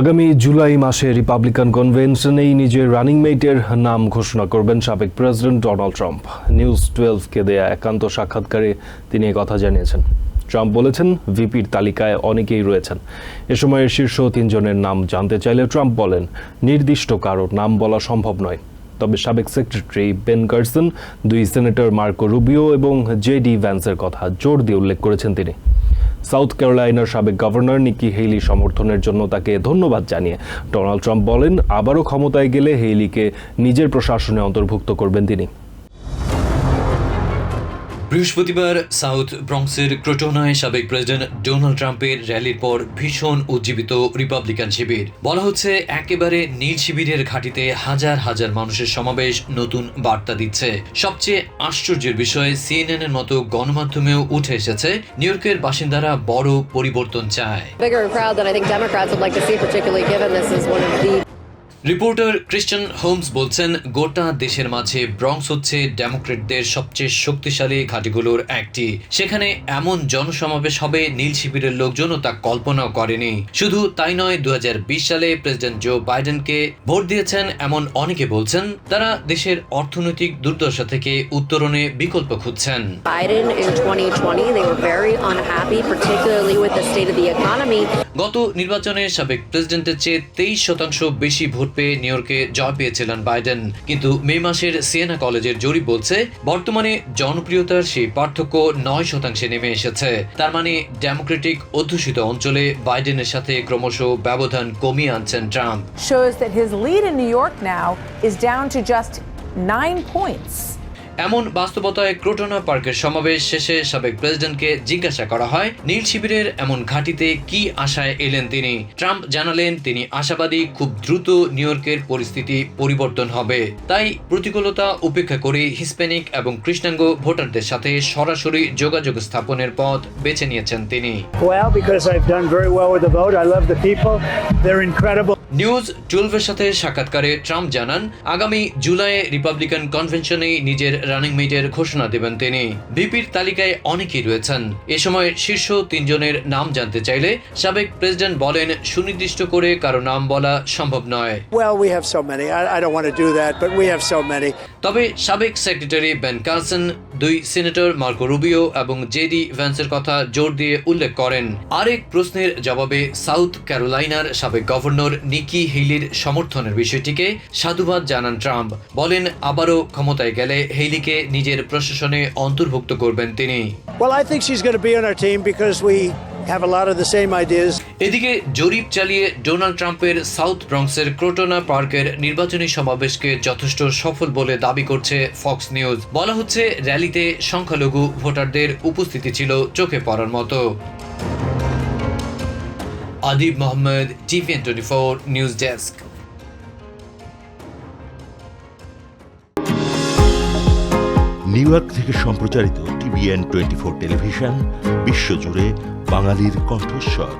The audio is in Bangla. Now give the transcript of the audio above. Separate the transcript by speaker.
Speaker 1: আগামী জুলাই মাসে রিপাবলিকান কনভেনশনেই নিজের রানিং মেটের নাম ঘোষণা করবেন সাবেক প্রেসিডেন্ট ডোনাল্ড ট্রাম্প নিউজ টুয়েলভকে দেয়া একান্ত সাক্ষাৎকারে তিনি কথা জানিয়েছেন। ট্রাম্প বলেছেন ভিপির তালিকায় অনেকেই রয়েছেন। এ সময়ের শীর্ষ তিনজনের নাম জানতে চাইলে ট্রাম্প বলেন, নির্দিষ্ট কারোর নাম বলা সম্ভব নয়। তবে সাবেক সেক্রেটারি বেন কার্সন দুই সেনেটর মার্কো রুবিও এবং জে ডি ভ্যান্সের কথা জোর দিয়ে উল্লেখ করেছেন তিনি। সাউথ ক্যারোলাইনার সাবেক গভর্নর নিকি হেইলি সমর্থনের জন্য তাকে ধন্যবাদ জানিয়ে ডোনাল্ড ট্রাম্প বলেন, আবারও ক্ষমতায় গেলে হেইলিকে নিজের প্রশাসনে অন্তর্ভুক্ত করবেন তিনি।
Speaker 2: বৃহস্পতিবার সাউথ ব্রঙ্কসের ক্রোটোনায় সাবেক প্রেসিডেন্ট ডোনাল্ড ট্রাম্পের র্যালির পর ভীষণ উজ্জীবিত রিপাবলিকান শিবির। বলা হচ্ছে, একেবারে নীল শিবিরের ঘাটিতে হাজার হাজার মানুষের সমাবেশ নতুন বার্তা দিচ্ছে। সবচেয়ে আশ্চর্যের বিষয় সিএনএন এর মতো গণমাধ্যমেও উঠে এসেছে, নিউ ইয়র্কের বাসিন্দারা বড় পরিবর্তন চায়। রিপোর্টার ক্রিশ্চিয়ান হোমস বলছেন গোটা দেশের মাঝে ব্রঙ্কস হচ্ছে ডেমোক্রেটদের সবচেয়ে শক্তিশালী ঘাঁটিগুলোর একটি সেখানে এমন জনসমাবেশ হবে নীল শিবিরের লোকজনও তা কল্পনাও করেনি শুধু তাই নয় দু সালে প্রেসিডেন্ট জো বাইডেনকে ভোট দিয়েছেন এমন অনেকে বলছেন তারা দেশের অর্থনৈতিক দুর্দশা থেকে উত্তরণে বিকল্প খুঁজছেন
Speaker 3: Biden in 2020. They were very unhappy, particularly with the state of the economy.
Speaker 2: গত নির্বাচনে সাবেক প্রেসিডেন্টের চেয়ে তেইশ শতাংশ বেশি ভোট পেয়ে নিউ ইয়র্কে জয় পেয়েছিলেন বাইডেন। কিন্তু মে মাসের সিয়েনা কলেজের জরিপ বলছে, বর্তমানে জনপ্রিয়তার সেই পার্থক্য নয় শতাংশে নেমে এসেছে। তার মানে ডেমোক্রেটিক অধ্যুষিত অঞ্চলে বাইডেনের সাথে ক্রমশ ব্যবধান কমিয়ে আনছেন Trump.
Speaker 4: Shows that his lead in New York now is down to just nine points.
Speaker 2: এমন বাস্তবতায় ক্রোটনা পার্কের সমাবেশ শেষে সাবেক প্রেসিডেন্টকে জিজ্ঞাসা করা হয় নীল শিবিরের এমন ঘাঁটিতে কি আশায় এলেন তিনি? ট্রাম্প জানালেন তিনি আশাবাদী খুব দ্রুত নিউ ইয়র্কের পরিস্থিতি পরিবর্তন হবে। তাই প্রতিকূলতা উপেক্ষা করে হিসপ্যানিক এবং কৃষ্ণাঙ্গ ভোটারদের সাথে সরাসরি যোগাযোগ স্থাপনের পথ বেছে নিয়েছেন তিনি. নিউজ টুয়েলভের সাথে সাক্ষাৎকারে ট্রাম্প জানান আগামী জুলাইয়ে রিপাবলিকান কনভেনশনে নিজের রানিং মেটের ঘোষণা দেবেন তিনি। ভিপির তালিকায় অনেকেই রয়েছেন। এ সময় শীর্ষ তিনজনের নাম জানতে চাইলে সাবেক প্রেসিডেন্ট বলেন সুনির্দিষ্ট করে কারও নাম বলা সম্ভব নয়. তবে সাবেক সেক্রেটারি বেন কার্সন দুই সিনেটর মার্কো রুবিও এবং জেডি ভ্যান্সের কথা জোর দিয়ে উল্লেখ করেন। আরেক প্রশ্নের জবাবে সাউথ ক্যারোলাইনার সাবেক গভর্নর নিকি হেইলির সমর্থনের বিষয়টিকে সাধুবাদ জানান ট্রাম্প। বলেন, আবারও ক্ষমতায় গেলে হেইলিকে নিজের প্রশাসনে অন্তর্ভুক্ত করবেন তিনি।
Speaker 5: Have a lot of the same ideas.
Speaker 2: এদিকে জরিপ চালিয়ে ডোনাল্ড ট্রাম্পের সাউথ ব্রঙ্কসের ক্রোটোনা পার্কের নির্বাচনী সমাবেশকে যথেষ্ট সফল বলে দাবি করছে ফক্স নিউজ। বলা হচ্ছে র্যালিতে সংখ্যালঘু ভোটারদের উপস্থিতি ছিল চোখে পড়ার মতো। Adib Mohammad TVN twenty four news desk.
Speaker 6: New York থেকে সম্প্রচারিত টিভিএন টোয়েন্টি ফোর টেলিভিশন বিশ্বজুড়ে বাঙালির কণ্ঠস্বর।